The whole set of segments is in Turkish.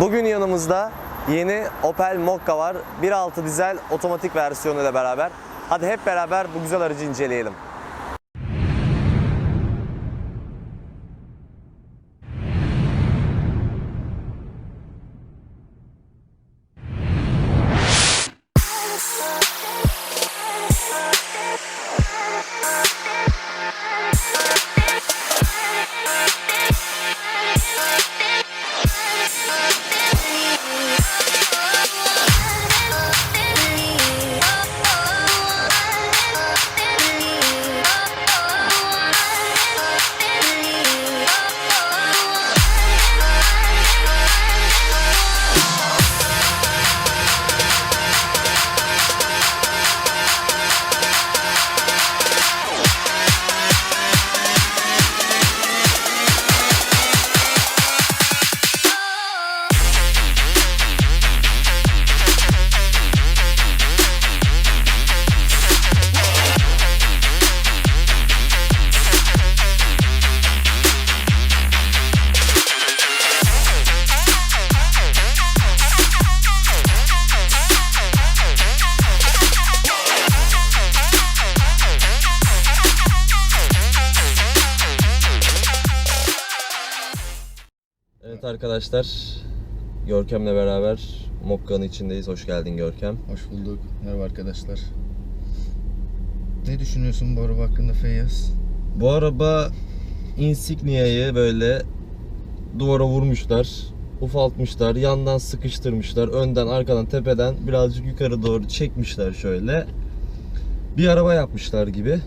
Bugün yanımızda yeni Opel Mokka var. 1.6 dizel otomatik versiyonuyla beraber. Hadi hep beraber bu güzel aracı inceleyelim. Arkadaşlar, Görkem'le beraber Mokka'nın içindeyiz. Hoş geldin Görkem. Hoş bulduk. Merhaba arkadaşlar. Ne düşünüyorsun bu araba hakkında Feyyaz? Bu araba Insignia'yı böyle duvara vurmuşlar, ufaltmışlar, yandan sıkıştırmışlar, önden, arkadan, tepeden birazcık yukarı doğru çekmişler şöyle. Bir araba yapmışlar gibi.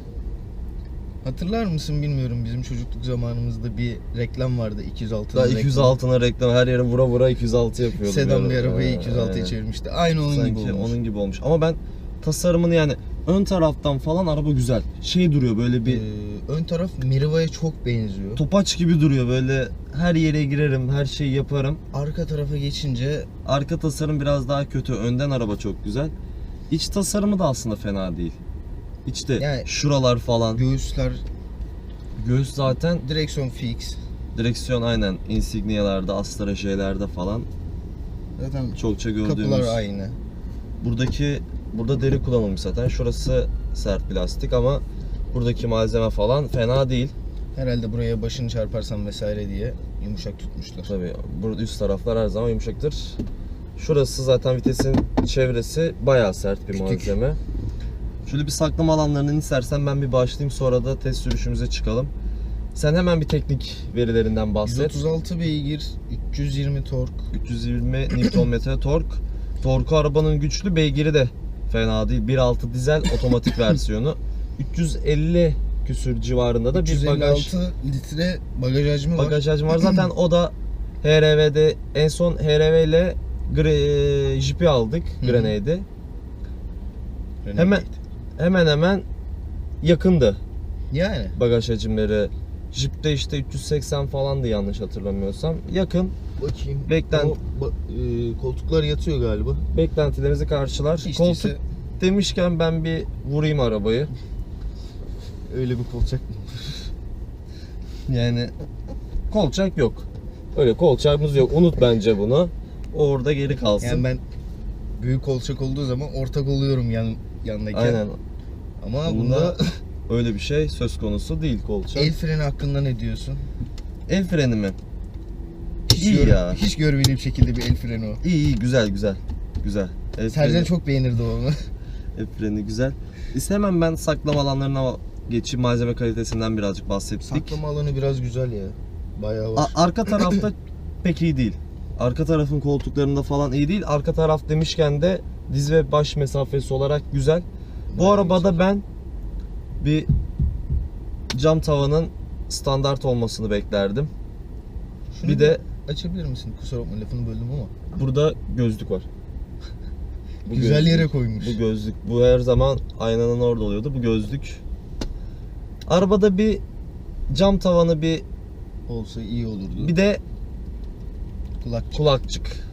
Hatırlar mısın bilmiyorum bizim çocukluk zamanımızda bir reklam vardı 206 Daha 206'ına reklam her yere vura vura 206 yapıyordu. Sedan bir arabayı Ha, 206'ya aynen. çevirmişti. Aynı onun Sanki gibi olmuş. onun gibi olmuş. Ama ben tasarımını yani ön taraftan falan araba güzel. Şey duruyor böyle bir Ee, ön taraf Meriva'ya çok benziyor. topaç gibi duruyor böyle her yere girerim, her şeyi yaparım. Arka tarafa geçince Arka tasarım biraz daha kötü. Önden araba çok güzel. İç tasarımı da aslında fena değil. İçte Yani- şuralar falan. göğüsler, Göğüs zaten direksiyon fix. direksiyon aynen Insignia'larda, Astra J'lerde falan Zaten çokça gördüğümüz. kapılar aynı. Buradaki burada deri kullanılmış zaten. Şurası sert plastik ama buradaki malzeme falan fena değil. Herhalde buraya başını çarparsan vesaire diye yumuşak tutmuşlar. Tabii burada üst taraflar her zaman yumuşaktır. Şurası zaten vitesin çevresi bayağı sert bir Kütük. malzeme. Şöyle bir saklama alanlarını istersen ben bir başlayayım sonra da test sürüşümüze çıkalım. Sen hemen bir teknik verilerinden bahset. 136 beygir, 320 tork. 320 Nm tork. Torku arabanın güçlü, beygiri de fena değil. 1.6 dizel otomatik versiyonu. 350 küsür civarında da bir bagaj 356 litre bagaj hacmi var. bagaj hacmi var. Zaten o da HRV'de en son HRV ile Gre- Jeep'i aldık. Grenade'i. Hemen hemen hemen yakındı Yani bagaj hacimleri. Jeep'te işte 380 falandı yanlış hatırlamıyorsam. Yakın. bakayım. Beklen- O, ba- e, koltuklar yatıyor galiba. Beklentilerimizi karşılar. Hiç Koltuk değilse demişken ben bir vurayım arabayı. öyle bir kolçak mı? Yani kolçak yok. Öyle kolçağımız yok. Unut bence bunu. Orada geri kalsın. Yani ben büyük kolçak olduğu zaman ortak oluyorum yan yandaki. Aynen. Ama Bunda bunda öyle bir şey söz konusu değil kolçak. el freni hakkında ne diyorsun? El freni mi? Hiç, İyi gör- ya. hiç görmediğim şekilde bir el freni o. İyi iyi güzel güzel. Güzel. El freni, çok beğenirdi onu. el freni güzel. Biz hemen ben saklama alanlarına geçeyim. Malzeme kalitesinden birazcık bahsettik. Saklama alanı biraz güzel ya. Bayağı var. A- arka tarafta pek iyi değil. Arka tarafın koltuklarında falan iyi değil. Arka taraf demişken de diz ve baş mesafesi olarak güzel. Bu arabada ben bir cam tavanın standart olmasını beklerdim. Şunu bir de açabilir misin? Kusura bakma lafını böldüm ama. burada gözlük var. Bu Güzel gözlük- yere koymuş. Bu gözlük. Bu her zaman aynanın orada oluyordu. Bu gözlük. Arabada bir cam tavanı bir Olsa iyi olurdu. bir de kulakçık. kulakçık.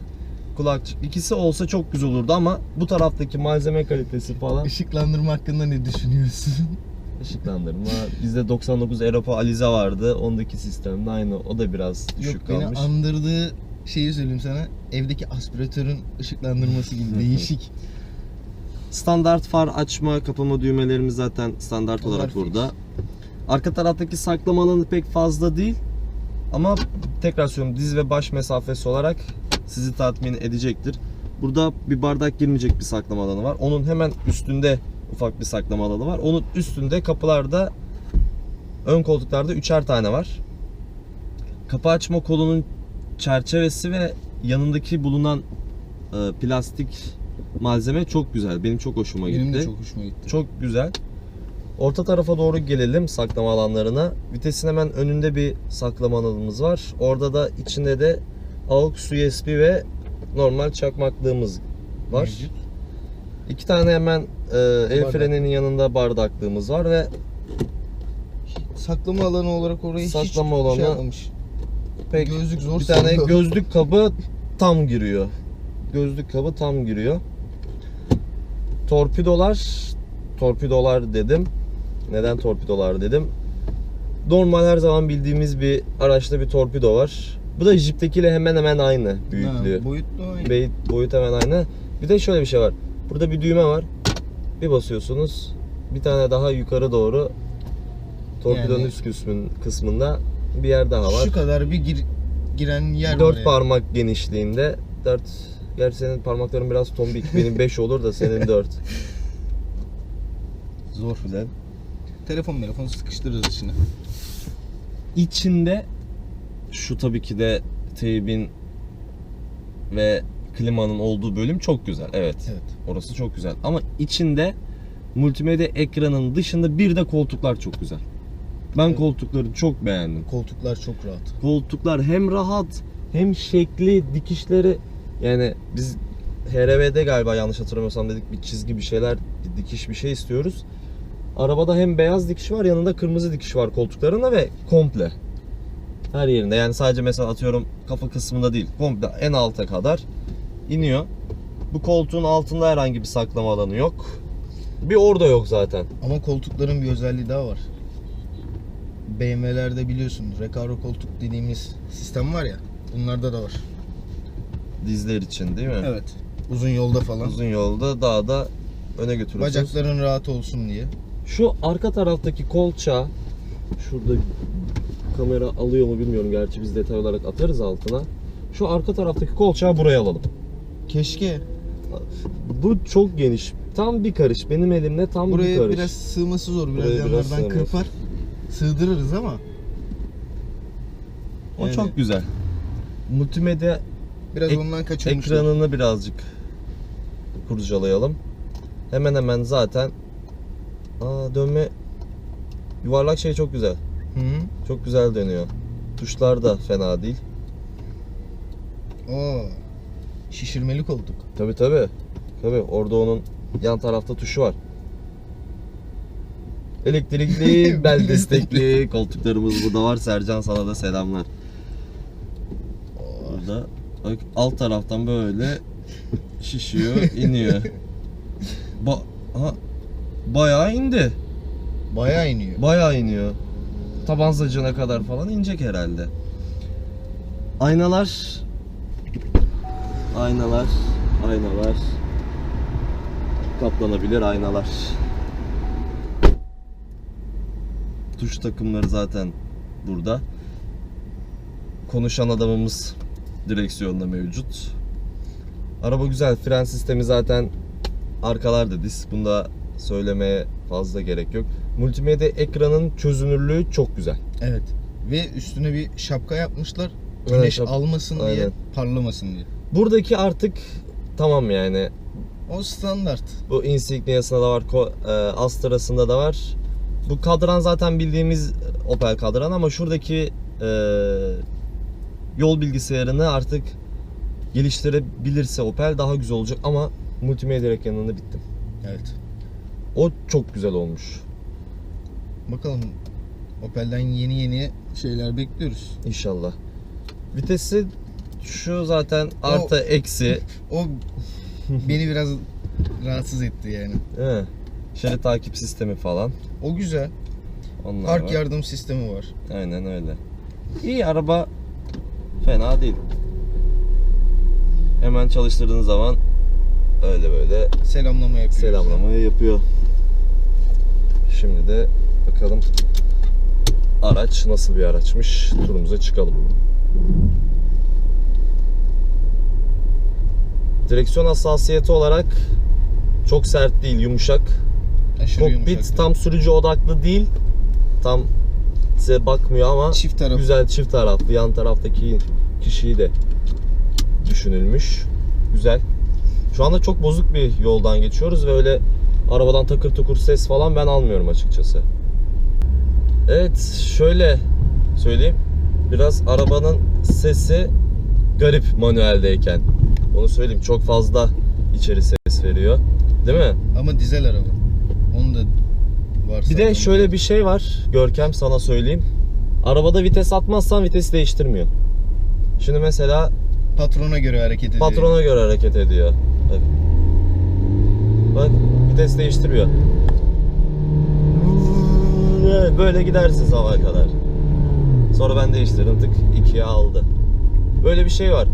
Kulakçık. İkisi olsa çok güzel olurdu ama bu taraftaki malzeme kalitesi falan Işıklandırma hakkında ne düşünüyorsun? ışıklandırma. Bizde 99 Europa Alize vardı. Ondaki sistemde aynı. O da biraz düşük Yok beni kalmış. andırdığı şeyi söyleyeyim sana. Evdeki aspiratörün ışıklandırması gibi değişik. Standart far açma kapama düğmelerimiz zaten standart Onlar olarak fix. burada. Arka taraftaki saklama alanı pek fazla değil. Ama tekrar söylüyorum diz ve baş mesafesi olarak sizi tatmin edecektir. Burada bir bardak girmeyecek bir saklama alanı var. Onun hemen üstünde ufak bir saklama alanı var. Onun üstünde kapılarda ön koltuklarda üçer tane var. Kapı açma kolunun çerçevesi ve yanındaki bulunan e, plastik malzeme çok güzel. Benim çok hoşuma gitti. Benim de çok hoşuma gitti. Çok güzel. Orta tarafa doğru gelelim saklama alanlarına. Vitesin hemen önünde bir saklama alanımız var. Orada da içinde de AUX USB ve normal çakmaklığımız var. Mevcut. İki tane hemen e, el Bardak. freninin yanında bardaklığımız var ve Saklama alanı olarak orayı Saklama hiç alanı- şey yapmamış. pek Gözlük zor bir tane sığıyor. gözlük kabı tam giriyor. Gözlük kabı tam giriyor. Torpidolar, torpidolar dedim. Neden torpidolar dedim? Normal her zaman bildiğimiz bir araçta bir torpido var. Bu da Jeep'tekiyle hemen hemen aynı büyüklüğü. Ha, boyutlu aynı. Bey- boyut hemen aynı. Bir de şöyle bir şey var. Burada bir düğme var. Bir basıyorsunuz. Bir tane daha yukarı doğru torpidonun Yani- üst kısmın, kısmında bir yer daha var. Şu kadar bir gir, giren yer var. Dört yani. parmak genişliğinde. Dört. Gerçi senin parmakların biraz tombik. Benim 5 olur da senin 4. Zor. Güzel. Telefon telefon sıkıştırırız içine. İçinde şu tabii ki de teybin ve klimanın olduğu bölüm çok güzel. Evet. Evet. Orası çok güzel. Ama içinde multimedya ekranın dışında bir de koltuklar çok güzel. Ben Evet. koltukları çok beğendim. Koltuklar çok rahat. Koltuklar hem rahat hem şekli, dikişleri yani biz HRV'de galiba yanlış hatırlamıyorsam dedik bir çizgi bir şeyler, bir dikiş bir şey istiyoruz. Arabada hem beyaz dikiş var yanında kırmızı dikiş var koltuklarında ve komple. Her yerinde yani sadece mesela atıyorum kafa kısmında değil komple en alta kadar iniyor. Bu koltuğun altında herhangi bir saklama alanı yok. Bir orada yok zaten. Ama koltukların bir özelliği daha var. BMW'lerde biliyorsun Recaro koltuk dediğimiz sistem var ya. Bunlarda da var. Dizler için değil mi? Evet. Uzun yolda falan. Uzun yolda dağda öne götürüyorsunuz. Bacakların rahat olsun diye. Şu arka taraftaki kolça şurada kamera alıyor mu bilmiyorum gerçi biz detay olarak atarız altına. Şu arka taraftaki kolçağı buraya alalım. Keşke Bu çok geniş. Tam bir karış. Benim elimde tam bir buraya karış. biraz sığması zor. Biraz Buraya biraz yanlardan sığması. kırpar. Sığdırırız ama O Yani- çok güzel. Multimedya biraz Ek- ondan kaçırmışlar. ekranını birazcık kurcalayalım. Hemen hemen zaten Aa, dönme yuvarlak şey çok güzel. Hı. Çok güzel dönüyor. Tuşlar da fena değil. Oo. Şişirmeli koltuk. Tabi tabi. Tabi orada onun yan tarafta tuşu var. Elektrikli, bel destekli koltuklarımız burada var. Sercan sana da selamlar. Burada bak alt taraftan böyle şişiyor, iniyor. Ba Aha, bayağı indi. Bayağı iniyor. Bayağı iniyor. Taban zacına kadar falan inecek herhalde. Aynalar Aynalar Aynalar Kaplanabilir aynalar Tuş takımları zaten burada. Konuşan adamımız direksiyonda mevcut. Araba güzel. Fren sistemi zaten arkalarda diz. Bunda söylemeye fazla gerek yok. Multimedya ekranın çözünürlüğü çok güzel. Evet. Ve üstüne bir şapka yapmışlar. Evet, Güneş şap- almasın diye, Aynen. parlamasın diye. Buradaki artık tamam yani. O standart. Bu Insignia'sında da var, e, Astra'sında da var. Bu kadran zaten bildiğimiz Opel kadran ama şuradaki e, yol bilgisayarını artık geliştirebilirse Opel daha güzel olacak ama multimedya ekranında bittim. Evet. O çok güzel olmuş. Bakalım Opel'den yeni yeni şeyler bekliyoruz. İnşallah. Vitesi şu zaten artı eksi. O beni biraz rahatsız etti yani. Mi? Şerit takip sistemi falan. O güzel. Onlar Park var. yardım sistemi var. Aynen öyle. İyi araba fena değil. Hemen çalıştırdığın zaman öyle böyle Selamlama yapıyor. selamlamayı yapıyor. Şimdi de bakalım araç nasıl bir araçmış. Turumuza çıkalım. Direksiyon hassasiyeti olarak çok sert değil, yumuşak. Aşırı Kokpit yumuşak. tam sürücü odaklı değil. Tam size bakmıyor ama çift taraf. güzel çift taraflı. Yan taraftaki kişiyi de düşünülmüş. Güzel. Şu anda çok bozuk bir yoldan geçiyoruz ve öyle arabadan takır tukur ses falan ben almıyorum açıkçası. Evet, şöyle söyleyeyim. Biraz arabanın sesi garip manueldeyken. Onu söyleyeyim. Çok fazla içeri ses veriyor. Değil mi? Ama dizel araba. Onu da var. Bir de şöyle bir şey var Görkem sana söyleyeyim. Arabada vites atmazsan vitesi değiştirmiyor. Şimdi mesela patrona göre hareket ediyor. patrona göre hareket ediyor. Bak. Bak vites değiştiriyor. Böyle gidersin sabaha kadar. Sonra ben değiştirdim tık ikiye aldı. Böyle bir şey var.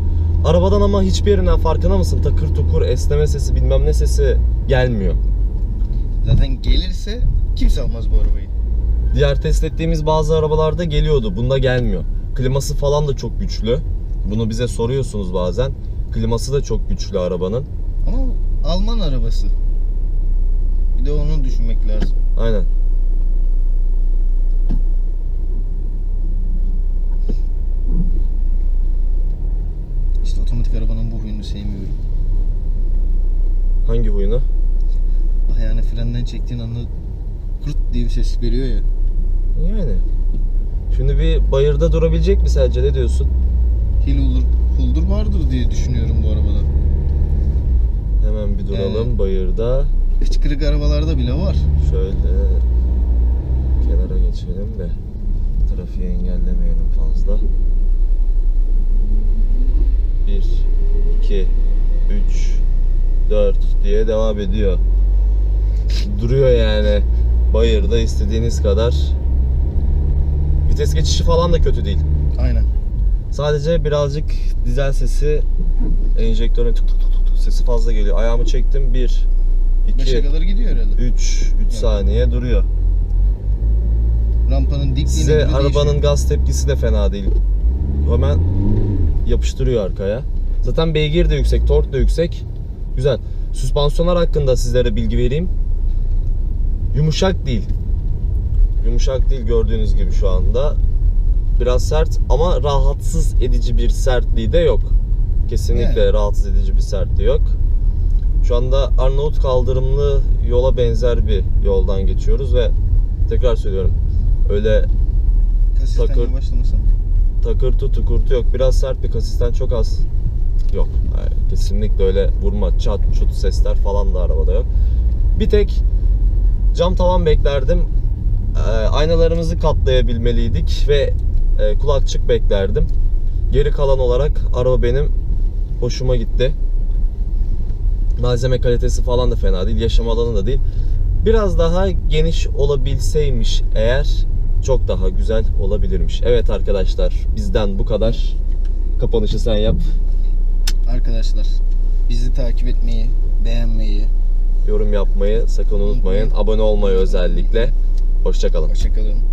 Arabadan ama hiçbir yerinden farkına mısın? Takır tukur esneme sesi bilmem ne sesi gelmiyor. Zaten gelirse kimse almaz bu arabayı. Diğer test ettiğimiz bazı arabalarda geliyordu. Bunda gelmiyor. Kliması falan da çok güçlü. Bunu bize soruyorsunuz bazen. Kliması da çok güçlü arabanın. Ama Alman arabası. Bir de onu düşünmek lazım. Aynen. İşte otomatik arabanın bu huyunu sevmiyorum. Hangi huyunu? Ayağını frenden çektiğin anda kurt diye bir ses veriyor ya. Yani. Şimdi bir bayırda durabilecek mi sence? Ne diyorsun? Hil olur, huldur vardır diye düşünüyorum bu arabada. Hemen bir duralım Evet. bayırda. Hıçkırık arabalarda bile var. Şöyle kenara geçelim de trafiği engellemeyelim fazla. 1 2 3 4 diye devam ediyor. Duruyor yani. Bayırda istediğiniz kadar. Vites geçişi falan da kötü değil. Aynen. Sadece birazcık dizel sesi enjektörün tık tık tık tık sesi fazla geliyor. Ayağımı çektim 1 5'e 2 kadar gidiyor herhalde. 3 3 saniye duruyor. Rampanın dikliğine Size göre arabanın değişiyor. gaz tepkisi de fena değil. Hemen yapıştırıyor arkaya. Zaten beygir de yüksek, tork da yüksek. Güzel. Süspansiyonlar hakkında sizlere bilgi vereyim. Yumuşak değil. Yumuşak değil gördüğünüz gibi şu anda. Biraz sert ama rahatsız edici bir sertliği de yok. Kesinlikle Yani. rahatsız edici bir sertliği yok. Şu anda Arnavut kaldırımlı yola benzer bir yoldan geçiyoruz ve tekrar söylüyorum öyle Kasisten takır- yavaşlamasın. takırtı tukurtu yok. Biraz sert bir kasisten çok az yok. Yani kesinlikle öyle vurma, çat, çut sesler falan da arabada yok. Bir tek cam tavan beklerdim. Ee, aynalarımızı katlayabilmeliydik ve e, kulakçık beklerdim. Geri kalan olarak araba benim hoşuma gitti. Malzeme kalitesi falan da fena değil. Yaşam alanı da değil. Biraz daha geniş olabilseymiş eğer çok daha güzel olabilirmiş. Evet arkadaşlar bizden bu kadar. Kapanışı sen yap. Arkadaşlar bizi takip etmeyi, beğenmeyi, Yorum yapmayı sakın unutmayın. Abone olmayı özellikle. Hoşçakalın. hoşçakalın.